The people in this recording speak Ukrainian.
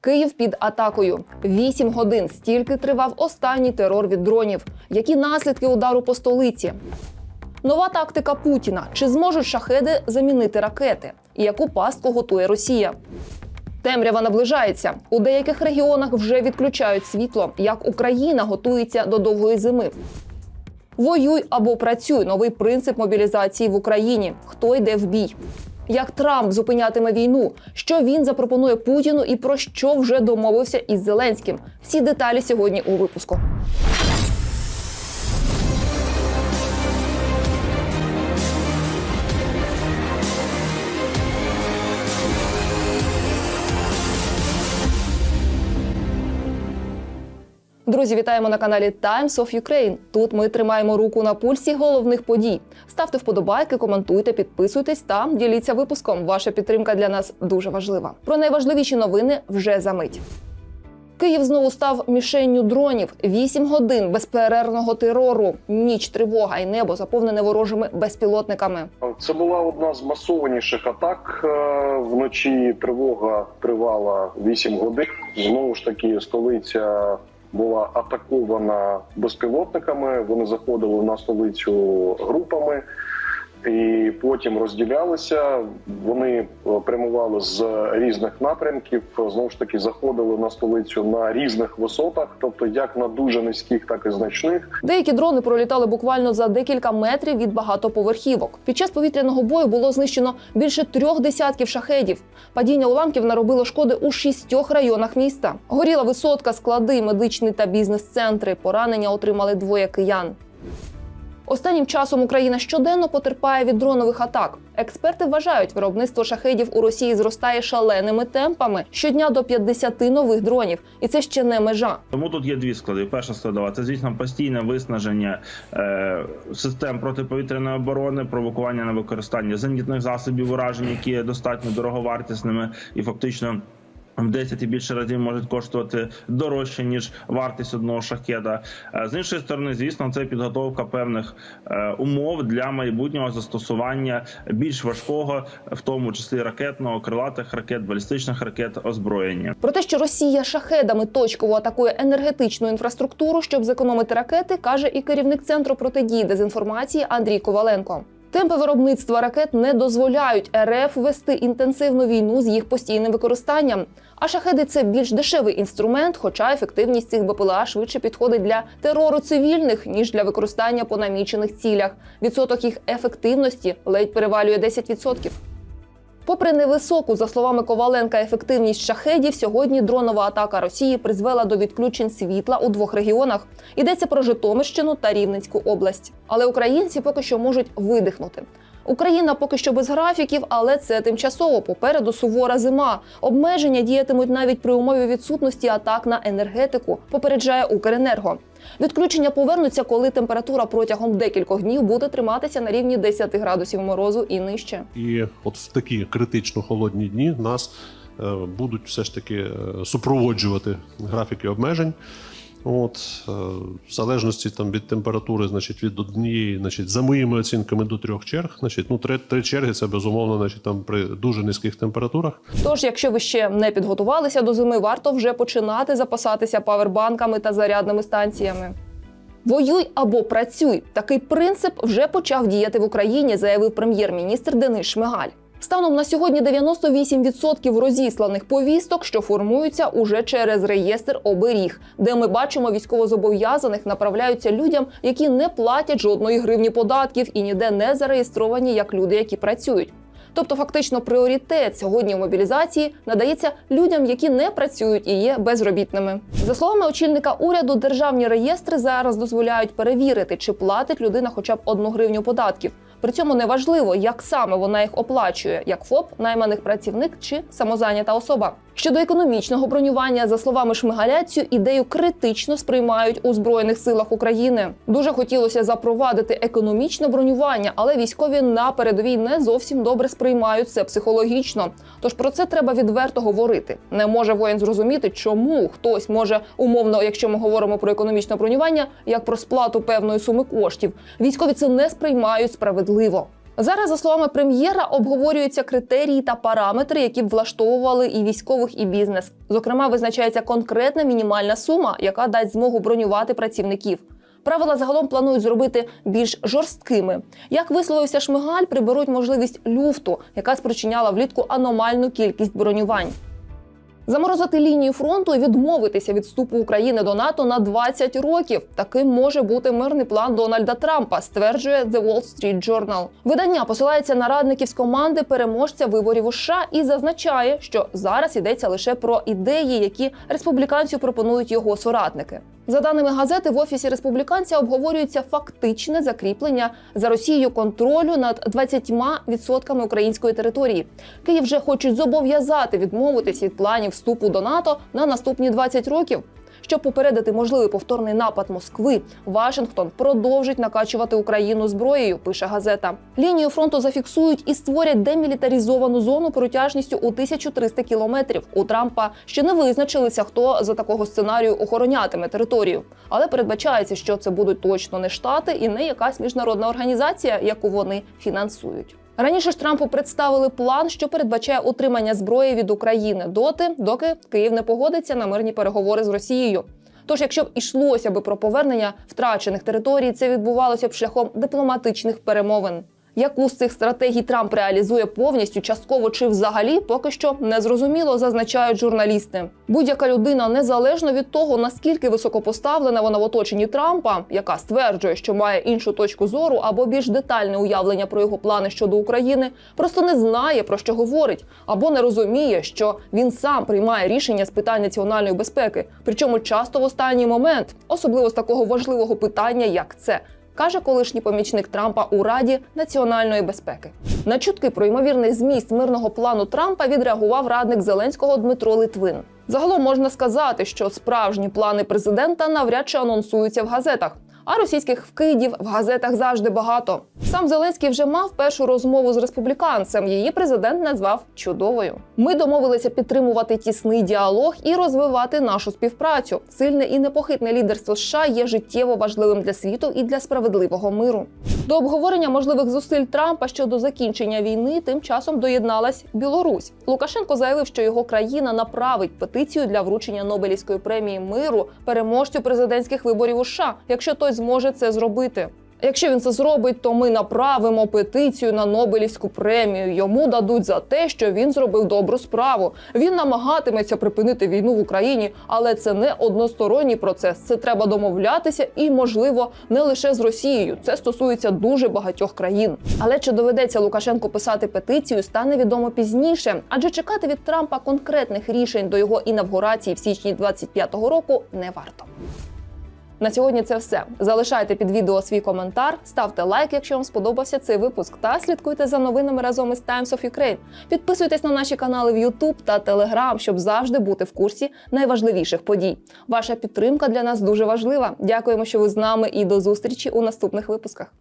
Київ під атакою. Вісім годин стільки тривав останній терор від дронів. Які наслідки удару по столиці? Нова тактика Путіна. Чи зможуть шахеди замінити ракети? І яку пастку готує Росія? Темрява наближається. У деяких регіонах вже відключають світло. Як Україна готується до довгої зими? Воюй або працюй новий принцип мобілізації в Україні. Хто йде в бій? Як Трамп зупинятиме війну? Що він запропонує Путіну і про що вже домовився із Зеленським? Всі деталі сьогодні у випуску. Друзі, вітаємо на каналі Times of Ukraine. Тут ми тримаємо руку на пульсі головних подій. Ставте вподобайки, коментуйте, підписуйтесь та діліться випуском. Ваша підтримка для нас дуже важлива. Про найважливіші новини вже за мить. Київ знову став мішенню дронів. Вісім годин безперервного терору, ніч тривога і небо заповнене ворожими безпілотниками. Це була одна з масованіших атак. Е, Вночі тривога тривала 8 годин. Знову ж таки, столиця була атакована безпілотниками. Вони заходили на столицю групами. І потім розділялися. Вони е, прямували з різних напрямків. Знову ж таки заходили на столицю на різних висотах, тобто як на дуже низьких, так і значних. Деякі дрони пролітали буквально за декілька метрів від багатоповерхівок. Під час повітряного бою було знищено більше трьох десятків шахедів. Падіння уламків наробило шкоди у шістьох районах міста. Горіла висотка, склади, медичний та бізнес-центри. Поранення отримали двоє киян. Останнім часом Україна щоденно потерпає від дронових атак. Експерти вважають, виробництво шахедів у Росії зростає шаленими темпами щодня до 50 нових дронів, і це ще не межа. Тому тут є дві склади. Перша складова це звісно постійне виснаження е, систем протиповітряної оборони, провокування на використання зенітних засобів уражень, які є достатньо дороговартісними і фактично. В 10 і більше разів можуть коштувати дорожче ніж вартість одного шахеда. Е, З іншої сторони, звісно, це підготовка певних е, умов для майбутнього застосування більш важкого, в тому числі ракетного, крилатих ракет, балістичних ракет озброєння. Про те, що Росія шахедами точково атакує енергетичну інфраструктуру, щоб зекономити ракети, каже і керівник центру протидії дезінформації Андрій Коваленко. Темпи виробництва ракет не дозволяють РФ вести інтенсивну війну з їх постійним використанням. А шахеди це більш дешевий інструмент, хоча ефективність цих БПЛА швидше підходить для терору цивільних ніж для використання по намічених цілях. Відсоток їх ефективності ледь перевалює 10%. Попри невисоку, за словами Коваленка, ефективність шахедів, сьогодні дронова атака Росії призвела до відключень світла у двох регіонах. Йдеться про Житомирщину та Рівненську область. Але українці поки що можуть видихнути. Україна поки що без графіків, але це тимчасово. Попереду сувора зима. Обмеження діятимуть навіть при умові відсутності атак на енергетику. Попереджає Укренерго. Відключення повернуться, коли температура протягом декількох днів буде триматися на рівні 10 градусів морозу і нижче. І от в такі критично холодні дні нас е, будуть все ж таки е, супроводжувати графіки обмежень. От, е, в залежності там, від температури, значить, від однієї, значить, за моїми оцінками до трьох черг. Значить, ну, три, три черги це безумовно значить, там, при дуже низьких температурах. Тож, якщо ви ще не підготувалися до зими, варто вже починати запасатися павербанками та зарядними станціями. Воюй або працюй. Такий принцип вже почав діяти в Україні, заявив прем'єр-міністр Денис Шмигаль. Станом на сьогодні 98% розісланих повісток, що формуються уже через реєстр оберіг, де ми бачимо військовозобов'язаних направляються людям, які не платять жодної гривні податків і ніде не зареєстровані як люди, які працюють. Тобто, фактично, пріоритет сьогодні в мобілізації надається людям, які не працюють і є безробітними. За словами очільника уряду, державні реєстри зараз дозволяють перевірити, чи платить людина хоча б одну гривню податків. При цьому неважливо, як саме вона їх оплачує, як ФОП, найманих працівник чи самозайнята особа. Щодо економічного бронювання, за словами Шмигаля, цю ідею критично сприймають у збройних силах України. Дуже хотілося запровадити економічне бронювання, але військові на передовій не зовсім добре сприймають це психологічно. Тож про це треба відверто говорити. Не може воїн зрозуміти, чому хтось може умовно, якщо ми говоримо про економічне бронювання, як про сплату певної суми коштів. Військові це не сприймають справедливо. Зараз, за словами прем'єра, обговорюються критерії та параметри, які б влаштовували і військових, і бізнес. Зокрема, визначається конкретна мінімальна сума, яка дасть змогу бронювати працівників. Правила загалом планують зробити більш жорсткими. Як висловився Шмигаль, приберуть можливість люфту, яка спричиняла влітку аномальну кількість бронювань. Заморозити лінію фронту і відмовитися від вступу України до НАТО на 20 років. Таким може бути мирний план Дональда Трампа, стверджує The Wall Street Journal. Видання посилається на радників з команди переможця виборів у США і зазначає, що зараз йдеться лише про ідеї, які республіканцю пропонують його соратники. За даними газети, в офісі республіканця обговорюється фактичне закріплення за Росією контролю над 20% української території. Київ вже хочуть зобов'язати відмовитись від планів вступу до НАТО на наступні 20 років. Щоб попередити можливий повторний напад Москви, Вашингтон продовжить накачувати Україну зброєю. Пише газета. Лінію фронту зафіксують і створять демілітаризовану зону протяжністю у 1300 кілометрів. У Трампа ще не визначилися, хто за такого сценарію охоронятиме територію, але передбачається, що це будуть точно не штати і не якась міжнародна організація, яку вони фінансують. Раніше ж Трампу представили план, що передбачає отримання зброї від України доти, доки Київ не погодиться на мирні переговори з Росією. Тож, якщо б ішлося би про повернення втрачених територій, це відбувалося б шляхом дипломатичних перемовин. Яку з цих стратегій Трамп реалізує повністю, частково чи взагалі, поки що не зрозуміло, зазначають журналісти. Будь-яка людина, незалежно від того, наскільки високопоставлена вона в оточенні Трампа, яка стверджує, що має іншу точку зору або більш детальне уявлення про його плани щодо України, просто не знає про що говорить, або не розуміє, що він сам приймає рішення з питань національної безпеки, причому часто в останній момент, особливо з такого важливого питання, як це каже колишній помічник Трампа у Раді національної безпеки. На чутки про ймовірний зміст мирного плану Трампа відреагував радник Зеленського Дмитро Литвин. Загалом можна сказати, що справжні плани президента навряд чи анонсуються в газетах. А російських вкидів в газетах завжди багато. Сам Зеленський вже мав першу розмову з республіканцем. Її президент назвав чудовою. Ми домовилися підтримувати тісний діалог і розвивати нашу співпрацю. Сильне і непохитне лідерство США є життєво важливим для світу і для справедливого миру. До обговорення можливих зусиль Трампа щодо закінчення війни тим часом доєдналась Білорусь. Лукашенко заявив, що його країна направить петицію для вручення Нобелівської премії миру переможцю президентських виборів у США, якщо той зможе це зробити. Якщо він це зробить, то ми направимо петицію на Нобелівську премію. Йому дадуть за те, що він зробив добру справу. Він намагатиметься припинити війну в Україні, але це не односторонній процес. Це треба домовлятися і, можливо, не лише з Росією. Це стосується дуже багатьох країн. Але чи доведеться Лукашенку писати петицію, стане відомо пізніше, адже чекати від Трампа конкретних рішень до його інавгурації в січні 25-го року не варто. На сьогодні це все. Залишайте під відео свій коментар, ставте лайк, якщо вам сподобався цей випуск, та слідкуйте за новинами разом із Times of Ukraine. Підписуйтесь на наші канали в YouTube та Telegram, щоб завжди бути в курсі найважливіших подій. Ваша підтримка для нас дуже важлива. Дякуємо, що ви з нами, і до зустрічі у наступних випусках.